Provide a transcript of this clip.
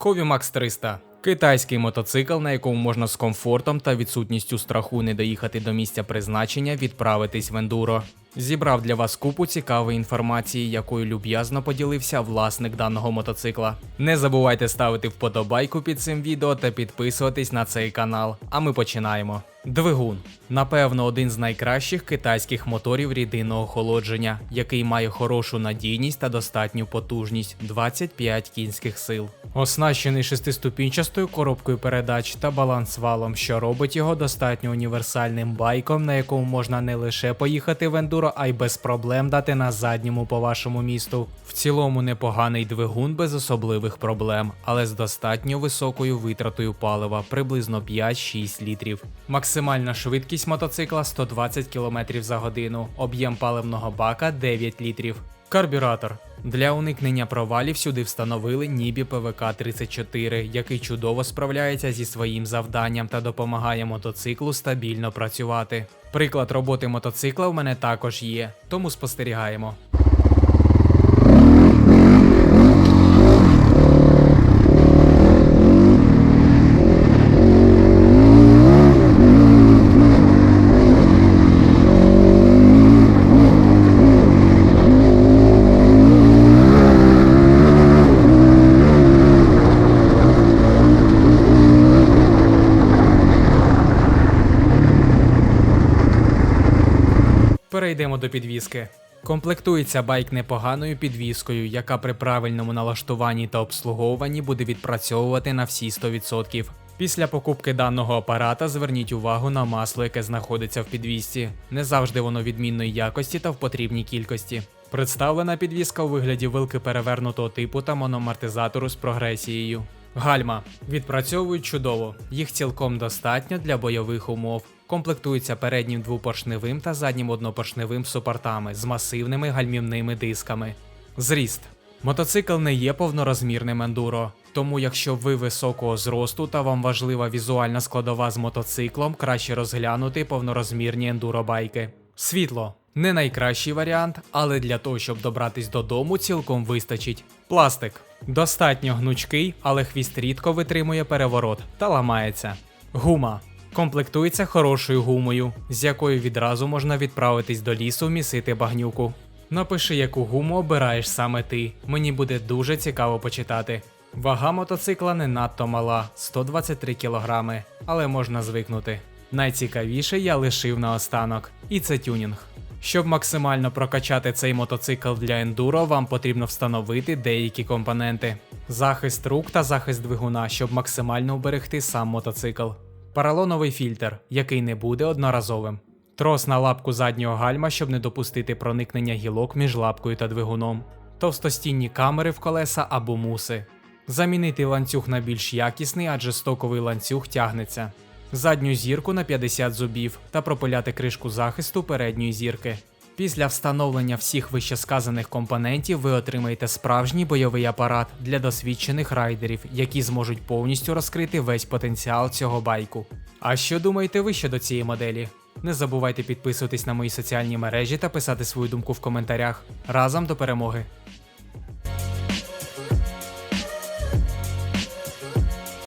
Кові Макс 300 китайський мотоцикл, на якому можна з комфортом та відсутністю страху не доїхати до місця призначення, відправитись в ендуро. Зібрав для вас купу цікавої інформації, якою люб'язно поділився власник даного мотоцикла. Не забувайте ставити вподобайку під цим відео та підписуватись на цей канал. А ми починаємо. Двигун напевно один з найкращих китайських моторів рідинного охолодження, який має хорошу надійність та достатню потужність 25 кінських сил. Оснащений шестиступінчастою коробкою передач та балансвалом, що робить його достатньо універсальним байком, на якому можна не лише поїхати в ендуро, а й без проблем дати на задньому по вашому місту. В цілому непоганий двигун без особливих проблем, але з достатньо високою витратою палива, приблизно 5-6 літрів. Максимальна швидкість мотоцикла 120 км за годину, об'єм паливного бака 9 літрів. Карбюратор. Для уникнення провалів сюди встановили Нібі ПВК 34, який чудово справляється зі своїм завданням та допомагає мотоциклу стабільно працювати. Приклад роботи мотоцикла в мене також є, тому спостерігаємо. Перейдемо до підвіски. Комплектується байк непоганою підвіскою, яка при правильному налаштуванні та обслуговуванні буде відпрацьовувати на всі 100%. Після покупки даного апарата зверніть увагу на масло, яке знаходиться в підвісці. Не завжди воно відмінної якості та в потрібній кількості. Представлена підвіска у вигляді вилки перевернутого типу та мономартизатору з прогресією. Гальма відпрацьовують чудово, їх цілком достатньо для бойових умов. Комплектуються переднім двопоршневим та заднім однопоршневим супортами з масивними гальмівними дисками. Зріст. Мотоцикл не є повнорозмірним ендуро, тому якщо ви високого зросту та вам важлива візуальна складова з мотоциклом, краще розглянути повнорозмірні ендуробайки. Світло не найкращий варіант, але для того, щоб добратись додому, цілком вистачить. Пластик достатньо гнучкий, але хвіст рідко витримує переворот та ламається. Гума комплектується хорошою гумою, з якою відразу можна відправитись до лісу місити багнюку. Напиши, яку гуму обираєш саме ти. Мені буде дуже цікаво почитати. Вага мотоцикла не надто мала 123 кг, але можна звикнути. Найцікавіше я лишив наостанок, і це тюнінг. Щоб максимально прокачати цей мотоцикл для ендуро, вам потрібно встановити деякі компоненти: захист рук та захист двигуна, щоб максимально уберегти сам мотоцикл. Паралоновий фільтр, який не буде одноразовим. Трос на лапку заднього гальма, щоб не допустити проникнення гілок між лапкою та двигуном. Товстостінні камери в колеса або муси. Замінити ланцюг на більш якісний, адже стоковий ланцюг тягнеться. Задню зірку на 50 зубів та пропиляти кришку захисту передньої зірки. Після встановлення всіх вищесказаних компонентів ви отримаєте справжній бойовий апарат для досвідчених райдерів, які зможуть повністю розкрити весь потенціал цього байку. А що думаєте ви щодо цієї моделі? Не забувайте підписуватись на мої соціальні мережі та писати свою думку в коментарях. Разом до перемоги!